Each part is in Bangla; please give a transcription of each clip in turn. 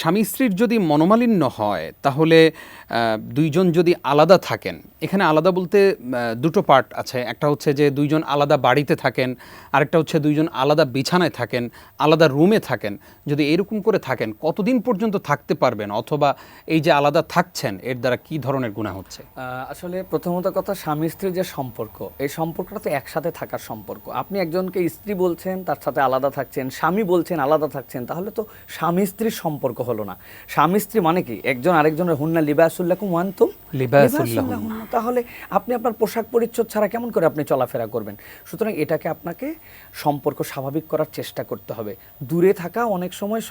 স্বামী স্ত্রীর যদি মনোমালিন্য হয়, তাহলে দুইজন যদি আলাদা থাকেন, এখানে আলাদা বলতে দুটো পার্ট আছে। একটা হচ্ছে যে দুইজন আলাদা বাড়িতে থাকেন, আরেকটা হচ্ছে দুইজন আলাদা বিছানায় থাকেন, আলাদা রুমে থাকেন। যদি এরকম করে থাকেন, কতদিন পর্যন্ত থাকতে পারবেন? অথবা এই যে আলাদা থাকছেন, এর দ্বারা কি ধরনের গুণা হচ্ছে? আসলে প্রথমত কথা, স্বামী স্ত্রীর যে সম্পর্ক, এই সম্পর্কটা তো একসাথে থাকার সম্পর্ক। আপনি একজনকে স্ত্রী বলছেন, তার সাথে আলাদা থাকছেন, স্বামী বলছেন, আলাদা থাকছেন, তাহলে তো স্বামী স্ত্রীর সম্পর্ক হলো না স্বামী স্ত্রী মানে কি একজন আরেকজনের হুন্না লিবাসুল্লাকুম ওয়ান্তুম। তাহলে আপনি আপনার পোশাক পরিচ্ছদ ছাড়া কেমন করে আপনি চলাফেরা করবেন? সুতরাং এটাকে আপনাকে সম্পর্ক স্বাভাবিক করার চেষ্টা করতে হবে। দূরে থাকা অনেক সময়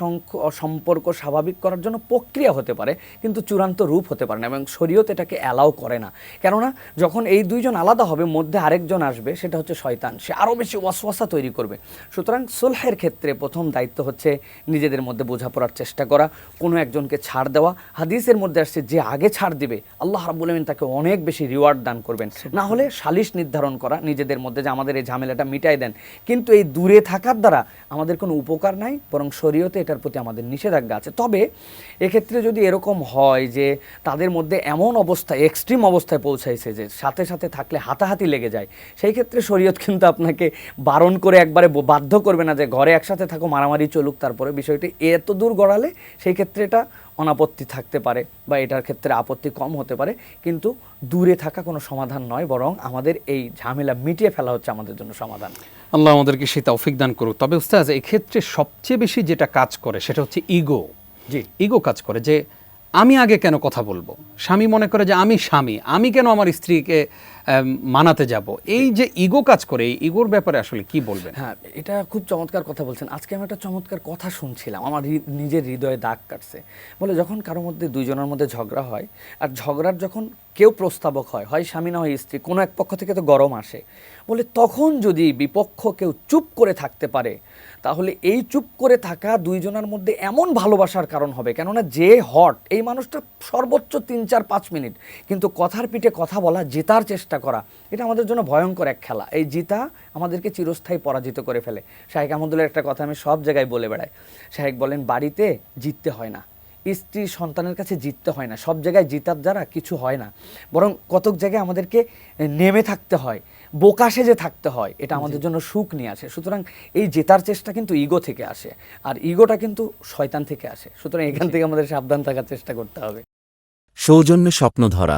সম্পর্ক স্বাভাবিক করার জন্য প্রক্রিয়া হতে পারে কিন্তু চূড়ান্ত রূপ হতে পারে না এবং শরীয়ত এটাকে অ্যালাউ করে না। কেননা যখন এই দুইজন আলাদা হবে মধ্যে আরেকজন আসবে সেটা হচ্ছে শয়তান। সে আরও বেশি ওয়াসওয়াসা তৈরি করবে। সুতরাং সোলহের ক্ষেত্রে প্রথম দায়িত্ব হচ্ছে নিজেদের মধ্যে বোঝাপড়ার চেষ্টা করা কোনো একজনকে ছাড় দেওয়া। হাদিসের মধ্যে আসছে যে আগে ছাড় দিবে আল্লাহ রাব্বুল আমিন তাকে অনেক বেশি রিওয়ার্ড দান করবেন। না হলে সালিশ নির্ধারণ করা নিজেদের মধ্যে যে আমাদের এই ঝামেলাটা মিটাই দেন। কিন্তু এই দূরে থাকার দ্বারা আমাদের কোনো উপকার নাই বরং শরীয়তে এটার প্রতি আমাদের নিষেধাজ্ঞা আছে। তবে এক্ষেত্রে যদি এরকম হয় যে তাদের মধ্যে এমন অবস্থায় এক্সট্রিম অবস্থায় পৌঁছাইছে যে সাথে সাথে থাকলে হাতাহাতি লেগে যায় সেই ক্ষেত্রে শরীয়ত কিন্তু আপনাকে বারণ করে একবারে বাধ্য করবে না যে ঘরে একসাথে থাকো মারামারি চলুক তারপরে বিষয়টি এত দূর গড়ালে সেই ক্ষেত্রে এটা অনাপত্তি থাকতে পারে বা এটার ক্ষেত্রে আপত্তি কম হতে পারে কিন্তু দূরে থাকা কোনো সমাধান নয় বরং আমাদের এই ঝামেলা মিটিয়ে ফেলা হচ্ছে আমাদের জন্য সমাধান। আল্লাহ আমাদেরকে সেই তৌফিক দান করুক। তবে উস্তাজ এক্ষেত্রে ক্ষেত্রে সবচেয়ে বেশি যেটা কাজ করে সেটা হচ্ছে ইগো। জি। ইগো কাজ করে যে আমি আগে কেন কথা বলব? স্বামী মনে করে যে আমি স্বামী, আমি কেন আমার স্ত্রীকে মানাতে যাব? এই যে ইগো কাজ করে, এই ইগোর ব্যাপারে আসলে কি বলবেন? হ্যাঁ এটা খুব চমৎকার কথা বলছেন। আজকে আমি একটা চমৎকার কথা শুনছিলাম। আমার নিজের হৃদয়ে দাগ কাটছে। বলে যখন কারোর মধ্যে দুইজনের মধ্যে ঝগড়া হয়, আর ঝগড়ার যখন কেউ প্রস্তাবক হয় হয় স্বামী না হয় স্ত্রী, কোনো এক পক্ষ থেকে তো গরম আসে। বলে তখন যদি বিপক্ষ কেউ চুপ করে থাকতে পারে, তাহলে এই চুপ করে থাকা দুইজনের মধ্যে এমন ভালোবাসার কারণ হবে। কেননা যে হট, এই মানুষটা সর্বোচ্চ তিন, চার, পাঁচ মিনিট। কিন্তু কথার পিঠে কথা বলা, জেতার চেষ্টা করা, এটা আমাদের জন্য ভয়ঙ্কর এক খেলা। এই জিতা আমাদেরকে চিরস্থায়ী পরাজিত করে ফেলে। শাহেক আহমদুল্লাহ একটা কথা আমি সব জায়গায় বলে বেড়াই। শাহেক বলেন, বাড়িতে জিততে হয় না। স্ত্রী সন্তানের কাছে জিততে হয় না। সব জায়গায় জিতার দ্বারা কিছু হয় না। বরং কতক জায়গায় আমাদেরকে নেমে থাকতে হয়। বোকা যে থাকতে হয় এটা আমাদের জন্য সুখ নিয়ে আসে। সুতরাং এই জেতার চেষ্টা কিন্তু ইগো থেকে আসে আর ইগোটা কিন্তু শয়তান থেকে আসে। সুতরাং এখান থেকে আমাদের সাবধান থাকার চেষ্টা করতে হবে। সৌজন্য স্বপ্ন ধরা